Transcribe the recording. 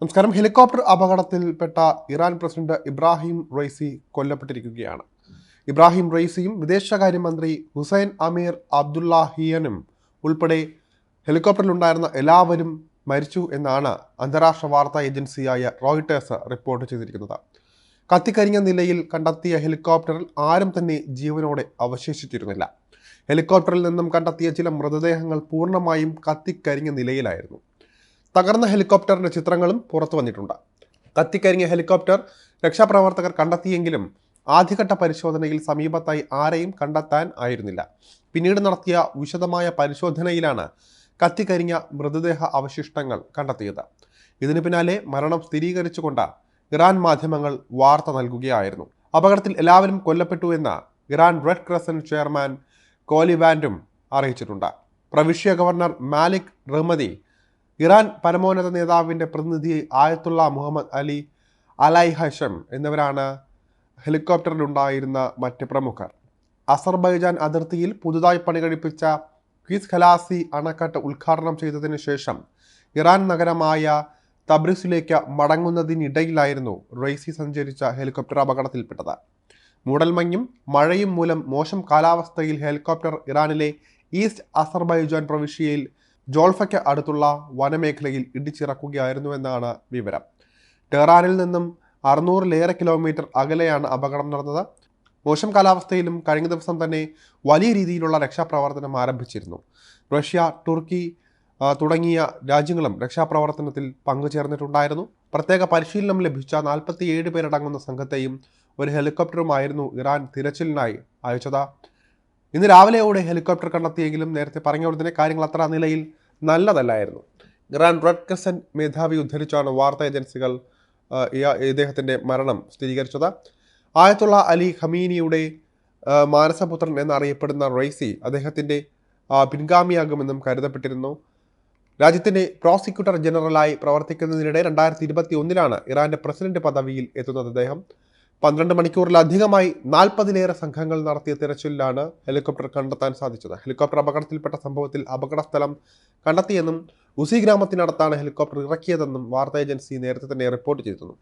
നമസ്കാരം. ഹെലികോപ്റ്റർ അപകടത്തിൽപ്പെട്ട Iran president Ebrahim Raisi കൊല്ലപ്പെട്ടിരിക്കുകയാണ്. ഇബ്രാഹിം റൈസിയും വിദേശകാര്യമന്ത്രി ഹുസൈൻ അമീർ അബ്ദുല്ലാഹിയനും ഉൾപ്പെടെ ഹെലികോപ്റ്ററിലുണ്ടായിരുന്ന എല്ലാവരും മരിച്ചു എന്നാണ് അന്താരാഷ്ട്ര വാർത്താ ഏജൻസിയായ റോയിട്ടേഴ്സ് റിപ്പോർട്ട് ചെയ്തിരിക്കുന്നത്. കത്തിക്കരിഞ്ഞ നിലയിൽ കണ്ടെത്തിയ ഹെലികോപ്റ്ററിൽ ആരും തന്നെ ജീവനോടെ അവശേഷിച്ചിരുന്നില്ല. ഹെലികോപ്റ്ററിൽ നിന്നും കണ്ടെത്തിയ ചില മൃതദേഹങ്ങൾ പൂർണമായും കത്തിക്കരിഞ്ഞ നിലയിലായിരുന്നു. തകർന്ന ഹെലികോപ്റ്ററിന്റെ ചിത്രങ്ങളും പുറത്തു വന്നിട്ടുണ്ട്. കത്തിക്കരിഞ്ഞ ഹെലികോപ്റ്റർ രക്ഷാപ്രവർത്തകർ കണ്ടെത്തിയെങ്കിലും ആദ്യഘട്ട പരിശോധനയിൽ സമീപത്തായി ആരെയും കണ്ടെത്താൻ ആയിരുന്നില്ല. പിന്നീട് നടത്തിയ വിശദമായ പരിശോധനയിലാണ് കത്തിക്കരിഞ്ഞ മൃതദേഹ അവശിഷ്ടങ്ങൾ കണ്ടെത്തിയത്. ഇതിനു പിന്നാലെ മരണം സ്ഥിരീകരിച്ചുകൊണ്ട് ഇറാൻ മാധ്യമങ്ങൾ വാർത്ത നൽകുകയായിരുന്നു. അപകടത്തിൽ എല്ലാവരും കൊല്ലപ്പെട്ടു എന്ന് ഇറാൻ റെഡ് ക്രസന്റ് ചെയർമാൻ കോലിവാൻഡും അറിയിച്ചിട്ടുണ്ട്. പ്രവിശ്യ ഗവർണർ മാലിക് റഹ്മദി ഇറാൻ പരമോന്നത നേതാവിന്റെ പ്രതിനിധി ആയത്തുള്ള മുഹമ്മദ് അലി അലൈ ഹഷം എന്നിവരാണ് ഹെലികോപ്റ്ററിലുണ്ടായിരുന്ന മറ്റ് പ്രമുഖർ. അസർബൈജാൻ അതിർത്തിയിൽ പുതുതായി പണികഴിപ്പിച്ച ക്വിസ് ഖലാസി അണക്കെട്ട് ഉദ്ഘാടനം ചെയ്തതിന് ശേഷം ഇറാൻ നഗരമായ തബ്രിസിലേക്ക് മടങ്ങുന്നതിനിടയിലായിരുന്നു റെയ്സി സഞ്ചരിച്ച ഹെലികോപ്റ്റർ അപകടത്തിൽപ്പെട്ടത്. മൂടൽമഞ്ഞും മഴയും മൂലം മോശം കാലാവസ്ഥയിൽ ഹെലികോപ്റ്റർ ഇറാനിലെ ഈസ്റ്റ് അസർബൈജാൻ പ്രവിശ്യയിൽ ജോൾഫയ്ക്ക് അടുത്തുള്ള വനമേഖലയിൽ ഇടിച്ചിറക്കുകയായിരുന്നുവെന്നാണ് വിവരം. ടെഹ്റാനിൽ നിന്നും അറുന്നൂറിലേറെ കിലോമീറ്റർ അകലെയാണ് അപകടം നടന്നത്. മോശം കാലാവസ്ഥയിലും കഴിഞ്ഞ ദിവസം തന്നെ വലിയ രീതിയിലുള്ള രക്ഷാപ്രവർത്തനം ആരംഭിച്ചിരുന്നു. റഷ്യ തുർക്കി തുടങ്ങിയ രാജ്യങ്ങളും രക്ഷാപ്രവർത്തനത്തിൽ പങ്കുചേർന്നിട്ടുണ്ടായിരുന്നു. പ്രത്യേക പരിശീലനം ലഭിച്ച നാൽപ്പത്തിയേഴ് പേരടങ്ങുന്ന സംഘത്തെയും ഒരു ഹെലികോപ്റ്ററുമായിരുന്നു ഇറാൻ തിരച്ചിലിനായി അയച്ചത്. ഇന്ന് രാവിലെയോടെ ഹെലികോപ്റ്റർ കണ്ടെത്തിയെങ്കിലും നേരത്തെ പറഞ്ഞ പോലെ തന്നെ കാര്യങ്ങൾ അത്ര നിലയിൽ നല്ലതല്ലായിരുന്നു. ഇറാൻ റെഡ് ക്രസന്റ് മേധാവി ഉദ്ധരിച്ചാണ് വാർത്താ ഏജൻസികൾ ഇദ്ദേഹത്തിന്റെ മരണം സ്ഥിരീകരിച്ചത്. ആയത്തുള്ള അലി ഖമീനിയുടെ മാനസപുത്രൻ എന്നറിയപ്പെടുന്ന റൈസി അദ്ദേഹത്തിന്റെ പിൻഗാമിയാകുമെന്നും കരുതപ്പെട്ടിരുന്നു. രാജ്യത്തിന്റെ പ്രോസിക്യൂട്ടർ ജനറലായി പ്രവർത്തിക്കുന്നതിനിടെ രണ്ടായിരത്തി ഇരുപത്തി ഒന്നിലാണ് ഇറാന്റെ പ്രസിഡന്റ് പദവിയിൽ എത്തുന്നത് അദ്ദേഹം. പന്ത്രണ്ട് മണിക്കൂറിലധികമായി നാൽപ്പതിലേറെ സംഘങ്ങൾ നടത്തിയ തിരച്ചിലിലാണ് ഹെലികോപ്റ്റർ കണ്ടെത്താൻ സാധിച്ചത്. ഹെലികോപ്റ്റർ അപകടത്തിൽപ്പെട്ട സംഭവത്തിൽ അപകടസ്ഥലം കണ്ടെത്തിയെന്നും ഉസി ഗ്രാമത്തിനടുത്താണ് ഹെലികോപ്റ്റർ ഇറക്കിയതെന്നും വാർത്താ ഏജൻസി നേരത്തെ തന്നെ റിപ്പോർട്ട് ചെയ്തിരുന്നു.